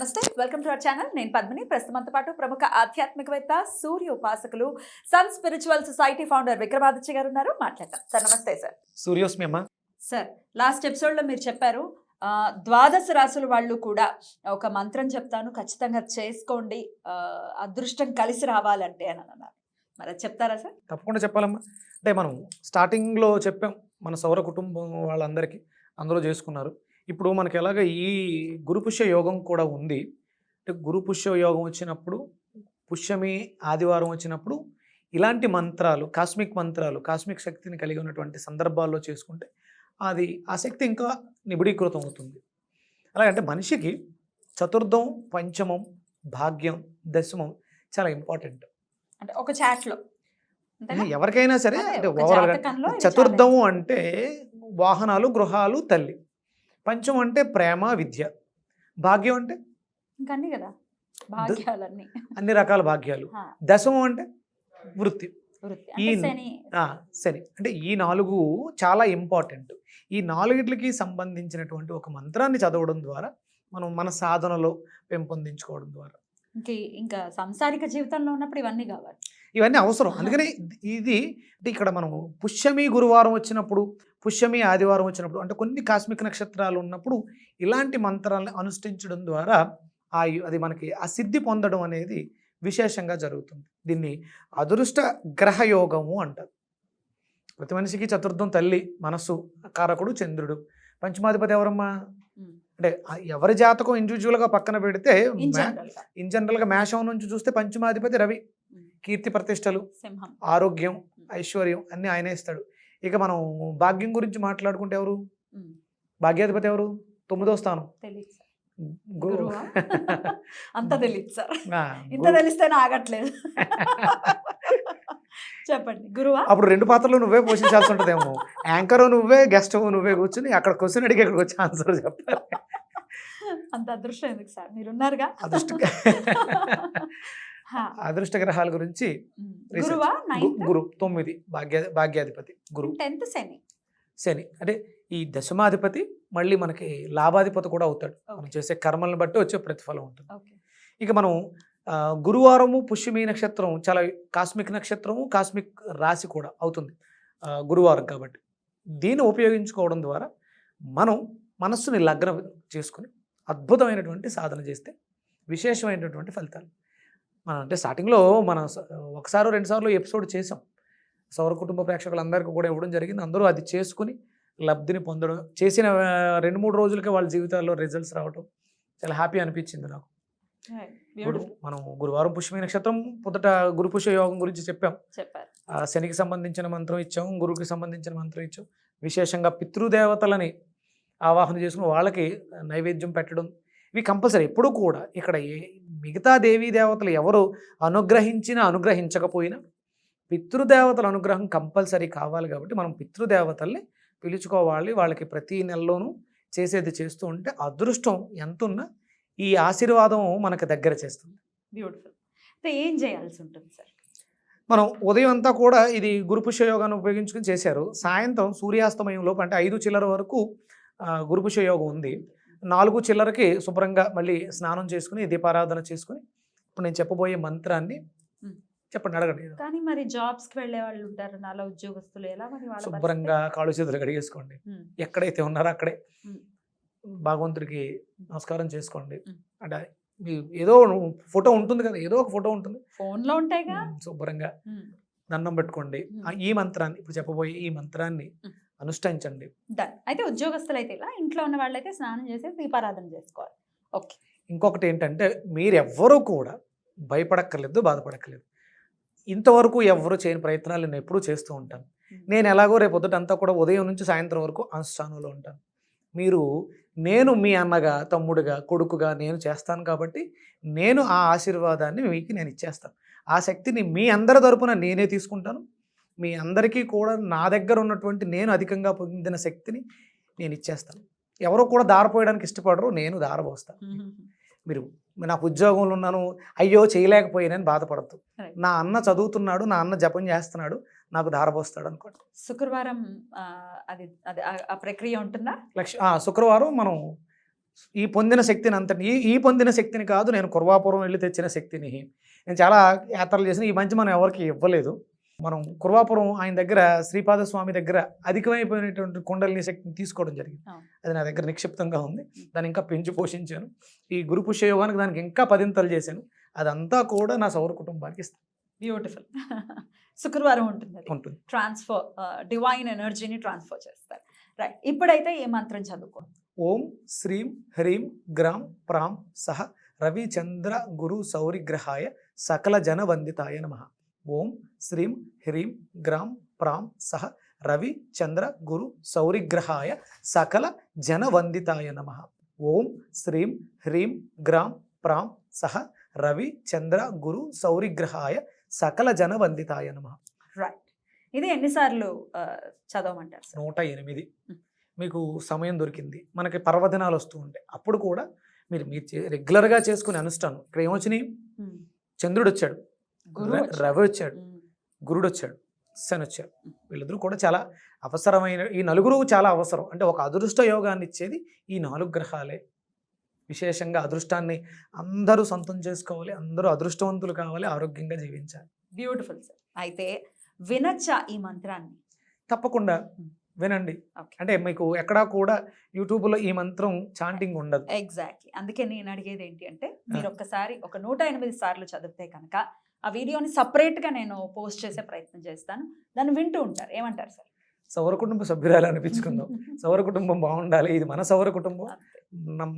నమస్తే welcome to our channel. నేను పద్మిని. ప్రస్తుతంతో పాటు ప్రముఖ ఆధ్యాత్మికవేత్త సూర్య ఉపాసకులు sun spiritual society founder Vikramaditya గారు ఉన్నారు. మాట్లాడతాం సార్ నమస్తే సార్. సూర్యోస్మి అమ్మ. సార్ లాస్ట్ ఎపిసోడ్లో మీరు చెప్పారు ద్వాదశ రాసుల వాళ్ళు కూడా ఒక మంత్రం చెప్తాను ఖచ్చితంగా చేసుకోండి అదృష్టం కలిసి రావాలంటే అని అన్నారు. మరి చెప్తారా సార్? తప్పకుండా చెప్పాలమ్మా. అంటే మనం స్టార్టింగ్లో చెప్పాం మన సౌర కుటుంబం వాళ్ళందరికీ అందరూ చేసుకున్నారు. ఇప్పుడు మనకి ఎలాగ ఈ గురుపుష్య యోగం కూడా ఉంది. అంటే గురుపుష్య యోగం వచ్చినప్పుడు పుష్యమి ఆదివారం వచ్చినప్పుడు ఇలాంటి మంత్రాలు కాస్మిక్ మంత్రాలు కాస్మిక్ శక్తిని కలిగి ఉన్నటువంటి సందర్భాల్లో చేసుకుంటే అది ఆ శక్తి ఇంకా నిబిడీకృతం అవుతుంది. అలాగంటే మనిషికి చతుర్థం పంచమం భాగ్యం దశమం చాలా ఇంపార్టెంట్. అంటే ఒక చాట్లో అంతేనా? ఎవరికైనా సరే అంటే ఓవరాల్గా చతుర్థము అంటే వాహనాలు గృహాలు తల్లి. పంచం అంటే ప్రేమ విద్య. భాగ్యం అంటే? చాలా- ఇంకా అన్ని కదా. భాగ్యాలన్నీ. అన్ని రకాల భాగ్యాలు. దశమం అంటే? వృత్తి. ఈ సరే అంటే ఈ నాలుగు చాలా ఇంపార్టెంట్. ఈ నాలుగిట్లకి సంబంధించినటువంటి ఒక మంత్రాన్ని చదవడం ద్వారా మనం మన సాధనలో పెంపొందించుకోవడం ద్వారా. ఇంక ఇంకా సంసారిక జీవితంలో ఉన్నప్పుడు ఇవన్నీ కావాలి. ఇవన్నీ అవసరం. అందుకని ఇది అంటే ఇక్కడ మనం పుష్యమి గురువారం వచ్చినప్పుడు పుష్యమి ఆదివారం వచ్చినప్పుడు అంటే కొన్ని కాస్మిక్ నక్షత్రాలు ఉన్నప్పుడు ఇలాంటి మంత్రాలను అనుష్ఠించడం ద్వారా ఆ అది మనకి ఆ సిద్ధి పొందడం అనేది విశేషంగా జరుగుతుంది. దీన్ని అదృష్ట గ్రహ యోగము అంటారు. ప్రతి మనిషికి చతుర్థం తల్లి మనస్సు కారకుడు చంద్రుడు. పంచమాధిపతి ఎవరమ్మా. అంటే ఎవరి జాతకం ఇండివిజువల్గా పక్కన పెడితే ఇన్ జనరల్గా మేషం నుంచి చూస్తే పంచమాధిపతి రవి. కీర్తి ప్రతిష్టలు ఆరోగ్యం ఐశ్వర్యం అన్నీ ఆయనే ఇస్తాడు. ఇక మనం భాగ్యం గురించి మాట్లాడుకుంటే ఎవరు. భాగ్యాధిపతి ఎవరు? తొమ్మిదో స్థానం. గురు గురువా? అంత తెలియదు సార్. ఇంత. తెలిస్తేనే ఆగట్లేదు. చెప్పండి. గురువా? అప్పుడు రెండు పాత్రలు నువ్వే పోషించాల్సి ఉంటుందేమో. యాంకర్ నువ్వే గెస్ట్ నువ్వే కూర్చుని అక్కడ క్వశ్చన్ అడిగి ఇక్కడికి వచ్చి ఆన్సర్ చెప్పాలి. అంత అదృష్టం ఎందుకు సార్? మీరు ఉన్నారుగా అదృష్ట. అదృష్ట గ్రహాల గురించి గురు తొమ్మిది. భాగ్య భాగ్యాధిపతి గురు. టెన్త్ శని. శని. అంటే ఈ దశమాధిపతి మళ్ళీ మనకి లాభాధిపతి కూడా అవుతాడు. మనం. చేసే కర్మలను బట్టి వచ్చే ప్రతిఫలం ఉంటుంది. ఇక మనం గురువారము పుష్యమి నక్షత్రం చాలా కాస్మిక్ నక్షత్రము కాస్మిక్ రాశి కూడా అవుతుంది. గురువారం కాబట్టి. దీన్ని ఉపయోగించుకోవడం ద్వారా మనం మనస్సుని లగ్నం చేసుకుని అద్భుతమైనటువంటి సాధన చేస్తే విశేషమైనటువంటి ఫలితాలు. మనం అంటే స్టార్టింగ్లో మనం ఒకసారి రెండు సార్లు ఎపిసోడ్ చేసాం. సౌర కుటుంబ ప్రేక్షకులందరికీ కూడా ఇవ్వడం జరిగింది. అందరూ అది చేసుకుని లబ్ధిని పొందడం చేసిన రెండు మూడు రోజులకే వాళ్ళ జీవితాల్లో రిజల్ట్స్ రావడం చాలా హ్యాపీ అనిపించింది నాకు. మనం గురువారం పుష్యమి నక్షత్రం పొద్దుట గురు పుష్య యోగం గురించి చెప్పాం. శనికి సంబంధించిన మంత్రం ఇచ్చాం గురువుకి సంబంధించిన మంత్రం ఇచ్చాం. విశేషంగా పితృదేవతలని ఆవాహన చేసుకుని వాళ్ళకి నైవేద్యం పెట్టడం. ఇవి కంపల్సరీ ఎప్పుడూ కూడా ఇక్కడ ఏ మిగతా దేవీ దేవతలు ఎవరు అనుగ్రహించినా అనుగ్రహించకపోయినా పితృదేవతల అనుగ్రహం కంపల్సరీ కావాలి కాబట్టి మనం పితృదేవతల్ని పిలుచుకోవాలి. వాళ్ళకి ప్రతి నెలలోనూ చేసేది చేస్తూ ఉంటే అదృష్టం ఎంతున్నా ఈ ఆశీర్వాదం మనకు దగ్గర చేస్తుంది. బ్యూటిఫుల్ అయితే ఏం చేయాల్సి ఉంటుంది సార్? మనం ఉదయం అంతా కూడా ఇది గురుపుష్య యోగాన్ని ఉపయోగించుకుని చేశారు. సాయంత్రం సూర్యాస్తమయం లోపు అంటే ఐదు చిల్లర వరకు ఆ, గురుపుష్య యోగం ఉంది. నాలుగు చిల్లరకి శుభ్రంగా మళ్ళీ స్నానం చేసుకుని దీపారాధన చేసుకుని ఇప్పుడు నేను చెప్పబోయే మంత్రాన్ని. చెప్పండి అడగండి కానీ మరి జాబ్స్కి వెళ్ళే వాళ్ళు ఉంటారు నాలో ఉద్యోగస్తులు ఎలా మరి శుభ్రంగా కాళ్ళు చేతులు కడిగేసుకోండి. ఎక్కడైతే ఉన్నారో అక్కడే. భగవంతుడికి నమస్కారం చేసుకోండి. అంటే ఏదో ఫోటో ఉంటుంది కదా ఏదో ఒక ఫోటో ఉంటుంది ఫోన్లో ఉంటాయిగా శుభ్రంగా. దండం పెట్టుకోండి ఈ మంత్రాన్ని ఇప్పుడు చెప్పబోయే ఈ మంత్రాన్ని. అనుష్ఠించండి. అయితే ఉద్యోగస్తులు అయితే ఇలా ఇంట్లో ఉన్న వాళ్ళైతే స్నానం చేసి దీపారాధన చేసుకోవాలి. ఓకే. ఇంకొకటి ఏంటంటే మీరెవ్వరూ కూడా భయపడక్కర్లేదు బాధపడక్కర్లేదు. ఇంతవరకు ఎవ్వరూ చేయని ప్రయత్నాలు నేను ఎప్పుడూ చేస్తూ ఉంటాను. నేను ఎలాగో రేపు పొద్దుటంతా కూడా ఉదయం నుంచి సాయంత్రం వరకు అనుష్ఠానంలో ఉంటాను. మీరు నేను మీ అన్నగా తమ్ముడుగా కొడుకుగా నేను చేస్తాను కాబట్టి నేను ఆ ఆశీర్వాదాన్ని మీకు నేను ఇచ్చేస్తాను. ఆ శక్తిని మీ అందరి తరపున నేనే తీసుకుంటాను. మీ అందరికీ కూడా నా దగ్గర ఉన్నటువంటి నేను అధికంగా పొందిన శక్తిని నేను ఇచ్చేస్తాను. ఎవరో కూడా దారపోయడానికి ఇష్టపడరు నేను దారపోస్తాను మీరు నాకు ఉద్యోగంలో ఉన్నాను అయ్యో చేయలేకపోయానని బాధపడద్దు. నా అన్న చదువుతున్నాడు నా అన్న జపం చేస్తున్నాడు నాకు దారపోస్తాడు అనుకోండి. శుక్రవారం అది అది ఆ- ప్రక్రియ ఉంటుందా? లక్ష శుక్రవారం మనం ఈ పొందిన శక్తిని అంతటి ఈ ఈ పొందిన శక్తిని కాదు నేను కుర్వాపురం వెళ్ళి తెచ్చిన శక్తిని. నేను చాలా యాత్రలు చేసిన ఈ మంచి మనం ఎవరికి ఇవ్వలేదు. మనం కుర్వాపురం ఆయన దగ్గర శ్రీపాద స్వామి దగ్గర అధికమైపోయినటువంటి కుండలిని శక్తిని తీసుకోవడం జరిగింది. అది నా దగ్గర నిక్షిప్తంగా ఉంది. దాన్ని ఇంకా పెంచి పోషించాను. ఈ గురు పుష్య యోగానికి దానికి ఇంకా పదింతలు చేశాను. అదంతా కూడా నా సౌర కుటుంబానికి ఇస్తాను. బ్యూటిఫుల్ శుక్రవారం ఉంటుంది ఉంటుంది. ట్రాన్స్ఫర్ డివైన్ ఎనర్జీని ట్రాన్స్ఫర్ చేస్తారు. రైట్ ఇప్పుడైతే ఏ మంత్రం చదువుకో? ఓం శ్రీం హ్రీం గ్రాం ప్రాం సహ రవిచంద్ర గురు సౌరిగ్రహాయ సకల జన వందితాయ నమ. ఓం శ్రీం హ్రీం గ్రాం ప్రాం సహ రవి చంద్ర గురు సౌరిగ్రహాయ సకల జన వందితాయ నమ. ఓం శ్రీం హ్రీం గ్రాం ప్రాం సహ రవి చంద్ర గురు సౌరిగ్రహాయ సకల జన వందితాయ నమ. రైట్ ఇది ఎన్నిసార్లు చదవమంటారు నూట ఎనిమిది. మీకు సమయం దొరికింది. మనకి పర్వదినాలు వస్తూ ఉంటాయి. అప్పుడు కూడా మీరు మీరు చే- రెగ్యులర్గా చేసుకునే అనుష్ఠానం. ఇక్కడ ఏమొచ్చినాయి. చంద్రుడు వచ్చాడు. రవి వచ్చాడు. గురుడు వచ్చాడు శని వచ్చాడు వీళ్ళిద్దరూ కూడా చాలా అవసరమైన ఈ నలుగురు చాలా అవసరం. అంటే ఒక అదృష్ట యోగాన్ని ఇచ్చేది ఈ నాలుగు గ్రహాలే. విశేషంగా అదృష్టాన్ని అందరూ సొంతం చేసుకోవాలి అందరూ అదృష్టవంతులు కావాలి ఆరోగ్యంగా జీవించాలి. Beautiful sir. అయితే వినచ్చా ఈ మంత్రాన్ని? తప్పకుండా వినండి. అంటే మీకు ఎక్కడా కూడా యూట్యూబ్లో ఈ మంత్రం చాంటింగ్ ఉండదు. ఎగ్జాక్ట్లీ. అందుకే నేను అడిగేది ఏంటి అంటే మీరు ఒక్కసారి ఒక నూట ఎనిమిది సార్లు చదివితే కనుక ఆ వీడియోని సపరేట్గా నేను పోస్ట్ చేసే ప్రయత్నం చేస్తాను. దాన్ని వింటూ ఉంటారు. ఏమంటారు సార్? సౌర కుటుంబ సభ్యురాలు అనిపించుకుందాం. సౌర కుటుంబం బాగుండాలి. ఇది మన సౌర కుటుంబం.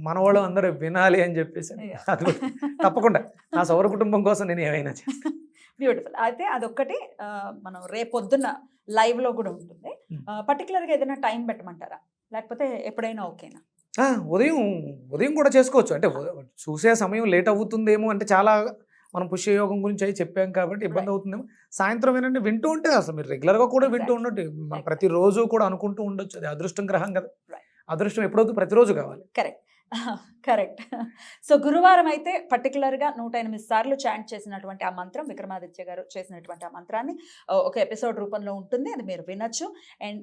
మన- వాళ్ళు అందరూ వినాలి అని చెప్పేసి. అది తప్పకుండా. నా సౌర కుటుంబం కోసం నేను ఏమైనా చేస్తాను బ్యూటిఫుల్ అయితే అదొక్కటి మనం రేపొద్దున live లో కూడా ఉంటుంది. Hmm. ఆ, particular గా ఏదైనా టైం పెట్టమంటారా? లేకపోతే ఎప్పుడైనా ఓకేనా? ఉదయం ఉదయం కూడా చేసుకోవచ్చు. అంటే చూసే సమయం లేట్ అవుతుందేమో అంటే చాలా మనం పుష్యయోగం గురించి అయి చెప్పాం కాబట్టి ఇబ్బంది. అవుతుందేమో. సాయంత్రం వినండి వింటూ ఉంటే అసలు మీరు రెగ్యులర్గా కూడా వింటూ. ఉండొచ్చు. ప్రతిరోజు కూడా అనుకుంటూ ఉండొచ్చు. అది అదృష్టం గ్రహం కదా. అదృష్టం ఎప్పుడవుతుంది ప్రతిరోజు కావాలి. కరెక్ట్ కరెక్ట్ సో గురువారం అయితే పర్టికులర్గా నూట ఎనిమిది సార్లు చాంట్ చేసినటువంటి ఆ మంత్రం విక్రమాదిత్య గారు చేసినటువంటి ఆ మంత్రాన్ని ఒక ఎపిసోడ్ రూపంలో ఉంటుంది. అది మీరు వినొచ్చు. అండ్